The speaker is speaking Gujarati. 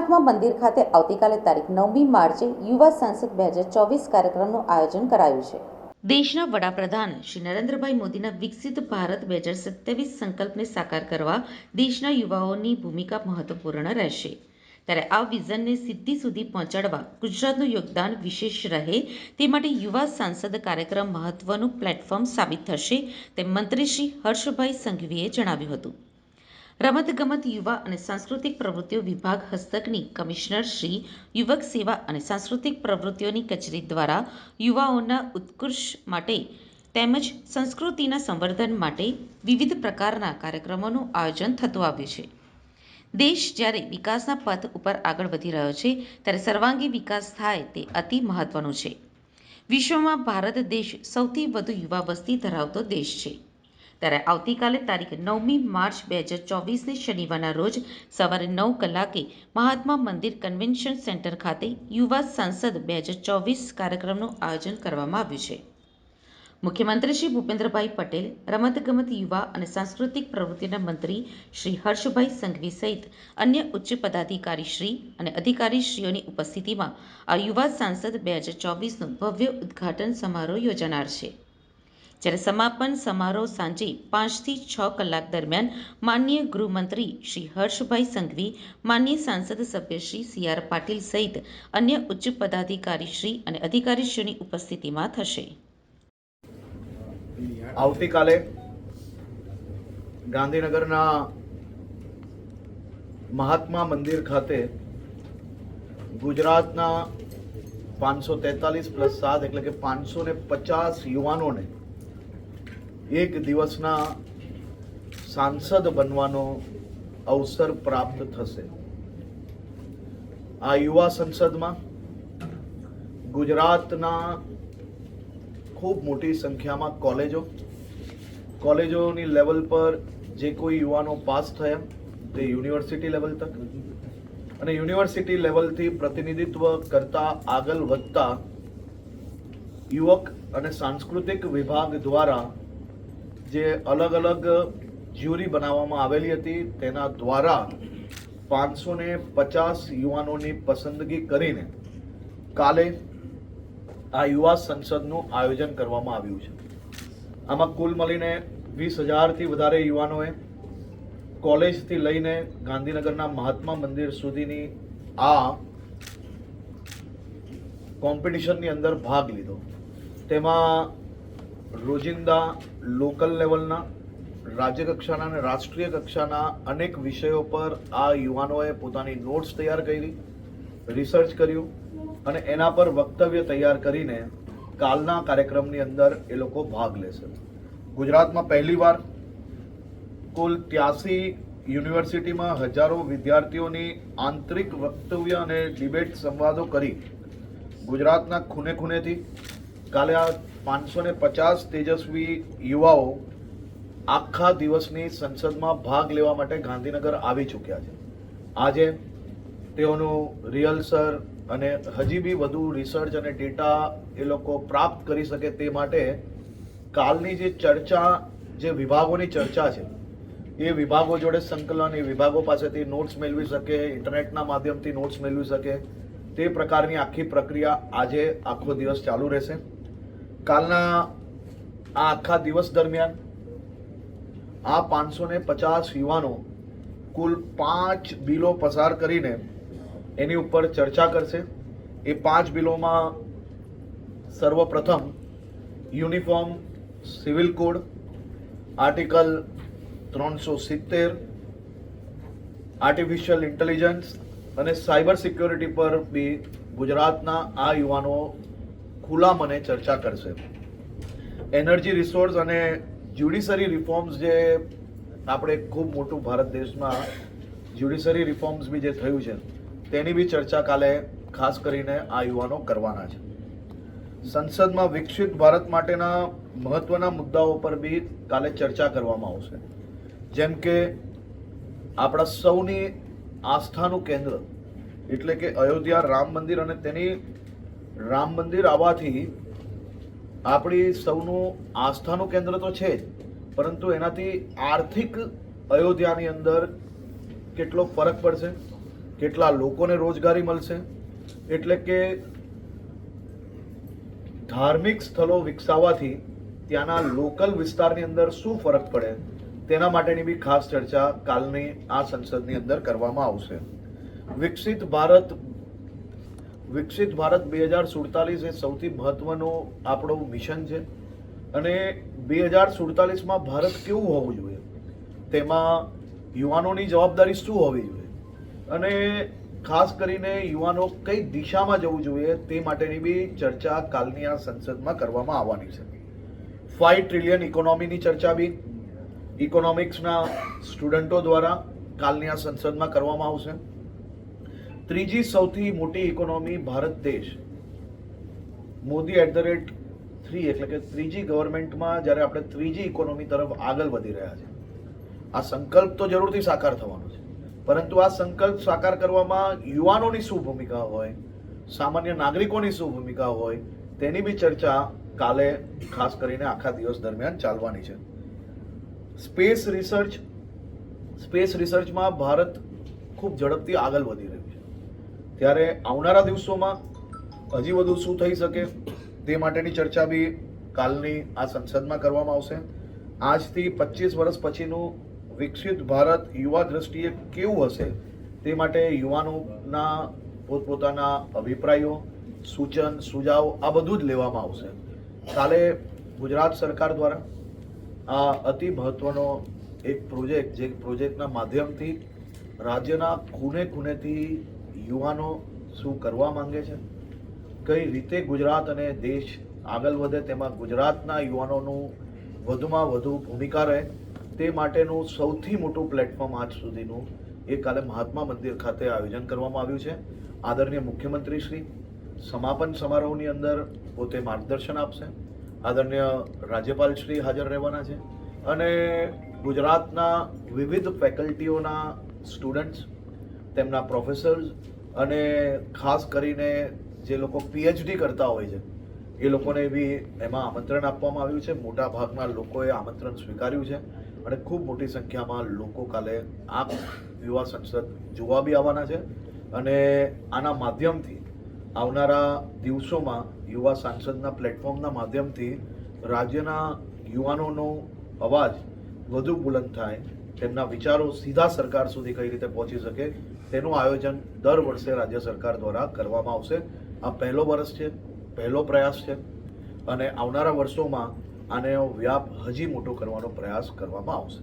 મહાત્મા મંદિર ખાતે આવતીકાલે તારીખ નવમી માર્ચે યુવા સાંસદ બે હજાર ચોવીસ કાર્યક્રમનું આયોજન કરાયું છે. દેશના વડાપ્રધાન શ્રી નરેન્દ્રભાઈ મોદીના વિકસિત ભારત બે હજાર સત્યાવીસ સંકલ્પને સાકાર કરવા દેશના યુવાઓની ભૂમિકા મહત્વપૂર્ણ રહેશે. ત્યારે આ વિઝનને સિદ્ધિ સુધી પહોંચાડવા ગુજરાતનું યોગદાન વિશેષ રહે તે માટે યુવા સાંસદ કાર્યક્રમ મહત્વનું પ્લેટફોર્મ સાબિત થશે તેમ મંત્રી શ્રી હર્ષભાઈ સંઘવીએ જણાવ્યું હતું. રમતગમત યુવા અને સાંસ્કૃતિક પ્રવૃત્તિઓ વિભાગ હસ્તકની કમિશનર શ્રી યુવક સેવા અને સાંસ્કૃતિક પ્રવૃત્તિઓની કચેરી દ્વારા યુવાઓના ઉત્કર્ષ માટે તેમજ સંસ્કૃતિના સંવર્ધન માટે વિવિધ પ્રકારના કાર્યક્રમોનું આયોજન થતું આવ્યું છે. દેશ જ્યારે વિકાસના પથ ઉપર આગળ વધી રહ્યો છે, ત્યારે સર્વાંગી વિકાસ થાય તે અતિ મહત્વનું છે. વિશ્વમાં ભારત દેશ સૌથી વધુ યુવા વસ્તી ધરાવતો દેશ છે. ત્યારે આવતીકાલે તારીખ નવમી માર્ચ બે હજાર ચોવીસને શનિવારના રોજ સવારે નવ કલાકે મહાત્મા મંદિર કન્વેન્શન સેન્ટર ખાતે યુવા સાંસદ બે હજાર ચોવીસ કાર્યક્રમનું આયોજન કરવામાં આવ્યું છે. મુખ્યમંત્રી શ્રી ભૂપેન્દ્રભાઈ પટેલ, રમતગમત યુવા અને સાંસ્કૃતિક પ્રવૃત્તિના મંત્રી શ્રી હર્ષભાઈ સંઘવી સહિત અન્ય ઉચ્ચ પદાધિકારી શ્રી અને અધિકારીશ્રીઓની ઉપસ્થિતિમાં આ યુવા સાંસદ બે હજાર ચોવીસનું ભવ્ય ઉદ્ઘાટન સમારોહ યોજાનાર છે. જ્યારે સમાપન સમારોહ સાંજે પાંચથી છ કલાક દરમિયાન માનનીય ગૃહમંત્રી શ્રી હર્ષભાઈ સંઘવી, માનનીય સાંસદ સભ્ય શ્રી સી આર પાટીલ સહિત અન્ય ઉચ્ચ પદાધિકારીશ્રી અને અધિકારીશ્રીની ઉપસ્થિતિમાં થશે. આવતીકાલે ગાંધીનગરના મહાત્મા મંદિર ખાતે ગુજરાતના પાંચસો તેતાલીસ પ્લસ સાત એટલે કે પાંચસો ને પચાસ યુવાનોને એક દિવસના સાંસદ બનવાનો અવસર પ્રાપ્ત થશે. આ યુવા સંસદમાં ગુજરાતના ખૂબ મોટી સંખ્યામાં કોલેજો, કોલેજોની લેવલ પર જે કોઈ યુવાનો પાસ થયા, તે યુનિવર્સિટી લેવલ તક અને યુનિવર્સિટી લેવલથી પ્રતિનિધિત્વ કરતા આગળ વધતા યુવક અને સાંસ્કૃતિક વિભાગ દ્વારા જે અલગ અલગ જ્યુરી બનાવવામાં આવેલી હતી, તેના દ્વારા પાંચસો ને પચાસ યુવાનોની પસંદગી કરીને કાલે આ યુવા સંસદનું આયોજન કરવામાં આવ્યું છે. આમાં કુલ મળીને વીસ હજારથી વધારે યુવાનોએ કોલેજથી લઈને ગાંધીનગરના મહાત્મા મંદિર સુધીની આ કોમ્પિટિશનની અંદર ભાગ લીધો. તેમાં રોજિંદા લોકલ લેવલના રાજ્ય કક્ષાના અને રાષ્ટ્રીય કક્ષાના અનેક વિષયો પર આ યુવાનોએ પોતાની નોટ્સ તૈયાર કરી, રિસર્ચ કર્યું અને એના પર વક્તવ્ય તૈયાર કરીને કાલના કાર્યક્રમની અંદર એ લોકો ભાગ લેશે. ગુજરાતમાં પહેલીવાર કુલ ત્યાસી યુનિવર્સિટીમાં હજારો વિદ્યાર્થીઓની આંતરિક વક્તવ્ય અને ડિબેટ સંવાદો કરી ગુજરાતના ખૂને ખૂનેથી કાલે આ પાંચસો ને પચાસ તેજસ્વી યુવાઓ આખા દિવસની સંસદમાં ભાગ લેવા માટે ગાંધીનગર આવી ચૂક્યા છે. આજે તેઓનું રિહર્સલ અને હજી બી વધુ રિસર્ચ અને ડેટા એ લોકો પ્રાપ્ત કરી શકે તે માટે કાલની જે ચર્ચા, જે વિભાગોની ચર્ચા છે, એ વિભાગો જોડે સંકલન, એ વિભાગો પાસેથી નોટ્સ મેળવી શકે, ઇન્ટરનેટના માધ્યમથી નોટ્સ મેળવી શકે, તે પ્રકારની આખી પ્રક્રિયા આજે આખો દિવસ ચાલુ રહેશે. કાલના આ આખા દિવસ દરમિયાન આ પાંચસો ને પચાસ યુવાનો કુલ પાંચ બિલો પસાર કરીને એની ઉપર ચર્ચા કરશે. એ પાંચ બિલોમાં સર્વપ્રથમ યુનિફોર્મ, સિવિલ કોડ, આર્ટિકલ ત્રણસો સિત્તેર, આર્ટિફિશિયલ ઇન્ટેલિજન્સ અને સાયબર સિક્યોરિટી પર બી ગુજરાતના આ યુવાનો ખુલ્લા મને ચર્ચા કરશે. એનર્જી રિસોર્સ અને જ્યુડિશરી રિફોર્મ્સ જે આપણે ખૂબ મોટું ભારત દેશમાં જ્યુડિશરી રિફોર્મ્સ બી જે થયું છે, તેની બી ચર્ચા કાલે ખાસ કરીને આ યુવાનો કરવાના છે. સંસદમાં વિકસિત ભારત માટેના મહત્વના મુદ્દાઓ પર બી કાલે ચર્ચા કરવામાં આવશે. જેમ કે આપણા સૌની આસ્થાનું કેન્દ્ર, એટલે કે અયોધ્યા રામ મંદિર અને તેની રામ મંદિર આવવાથી આપણી સૌનું આસ્થાનું કેન્દ્ર તો છે જ, પરંતુ એનાથી આર્થિક અયોધ્યાની અંદર કેટલો ફરક પડશે, કેટલા લોકોને રોજગારી મળશે, એટલે કે ધાર્મિક સ્થળો વિકસાવવાથી ત્યાંના લોકલ વિસ્તારની અંદર શું ફરક પડે, તેના માટેની બી ખાસ ચર્ચા કાલની આ સંસદની અંદર કરવામાં આવશે. વિકસિત ભારત વિકસિત ભારત બે હજાર સુડતાલીસ એ સૌથી મહત્વનું આપણું મિશન છે. અને બે હજાર સુડતાલીસમાં ભારત કેવું હોવું જોઈએ? તેમાં યુવાનોની જવાબદારી શું હોવી જોઈએ? અને ખાસ કરીને યુવાનો કઈ દિશામાં જવું જોઈએ તે માટેની બી ચર્ચા કાલની આ સંસદમાં કરવામાં આવવાની છે. ફાઈવ ટ્રિલિયન ઇકોનોમીની ચર્ચા બી ઇકોનોમિક્સના સ્ટુડન્ટો દ્વારા કાલની આ સંસદમાં કરવામાં આવશે. ત્રીજી સૌથી મોટી ઇકોનોમી ભારત દેશ. Modi at the rate three એટલે કે ત્રીજી ગવર્મેન્ટમાં જ્યારે આપણે ત્રીજી ઇકોનોમી તરફ આગળ વધી રહ્યા છે આ સંકલ્પ તો જરૂરથી સાકાર થવાનો છે. પરંતુ આ સંકલ્પ સાકાર કરવામાં યુવાનોની શું ભૂમિકા હોય, સામાન્ય નાગરિકોની શું ભૂમિકા હોય, તેની બી ચર્ચા કાલે ખાસ કરીને આખા દિવસ દરમિયાન ચાલવાની છે. સ્પેસ રિસર્ચ, સ્પેસ રિસર્ચમાં ભારત ખૂબ ઝડપથી આગળ વધી રહ્યું છે. ત્યારે આવનારા દિવસોમાં હજી વધુ શું થઈ શકે તે માટેની ચર્ચા બી કાલની આ સંસદમાં કરવામાં આવશે. આજથી પચીસ વર્ષ પછીનું વિકસિત ભારત યુવા દ્રષ્ટિએ કેવું હશે તે માટે યુવાનોના પોતપોતાના અભિપ્રાયો, સૂચન, સુઝાવ આ બધું જ લેવામાં આવશે. કાલે ગુજરાત સરકાર દ્વારા આ અતિ મહત્વનો એક પ્રોજેક્ટ, જે પ્રોજેક્ટના માધ્યમથી રાજ્યના ખૂને ખૂણેથી યુવાનો શું કરવા માંગે છે? કઈ રીતે ગુજરાત અને દેશ આગળ વધે? તેમાં ગુજરાતના યુવાનોનું વધુમાં વધુ ભૂમિકા રહે. તે માટેનું સૌથી મોટું પ્લેટફોર્મ આજ સુધીનું એ કાલે મહાત્મા મંદિર ખાતે આયોજન કરવામાં આવ્યું છે. આદરણીય મુખ્યમંત્રી શ્રી, સમાપન સમારોહની અંદર પોતે માર્ગદર્શન આપશે. આદરણીય રાજ્યપાલ શ્રી હાજર રહેવાના છે. અને ગુજરાતના વિવિધ ફેકલ્ટીઓના સ્ટુડન્ટ્સ તેમના પ્રોફેસર્સ અને ખાસ કરીને જે લોકો પીએચડી કરતા હોય છે, એ લોકોને બી એમાં આમંત્રણ આપવામાં આવ્યું છે. મોટા ભાગના લોકોએ આમંત્રણ સ્વીકાર્યું છે અને ખૂબ મોટી સંખ્યામાં લોકો કાલે આ યુવા સંસદ જોવા બી આવવાના છે અને આના માધ્યમથી આવનારા દિવસોમાં યુવા સાંસદના પ્લેટફોર્મના માધ્યમથી રાજ્યના યુવાનોનો અવાજ વધુ બુલંદ થાય તેમના વિચારો સીધા સરકાર સુધી કઈ રીતે પહોંચી શકે, તેનું આયોજન દર વર્ષે રાજ્ય સરકાર દ્વારા કરવામાં આવશે. આ પહેલો વર્ષ છે, પહેલો પ્રયાસ છે અને આવનારા વર્ષોમાં આને વ્યાપ હજી મોટો કરવાનો પ્રયાસ કરવામાં આવશે.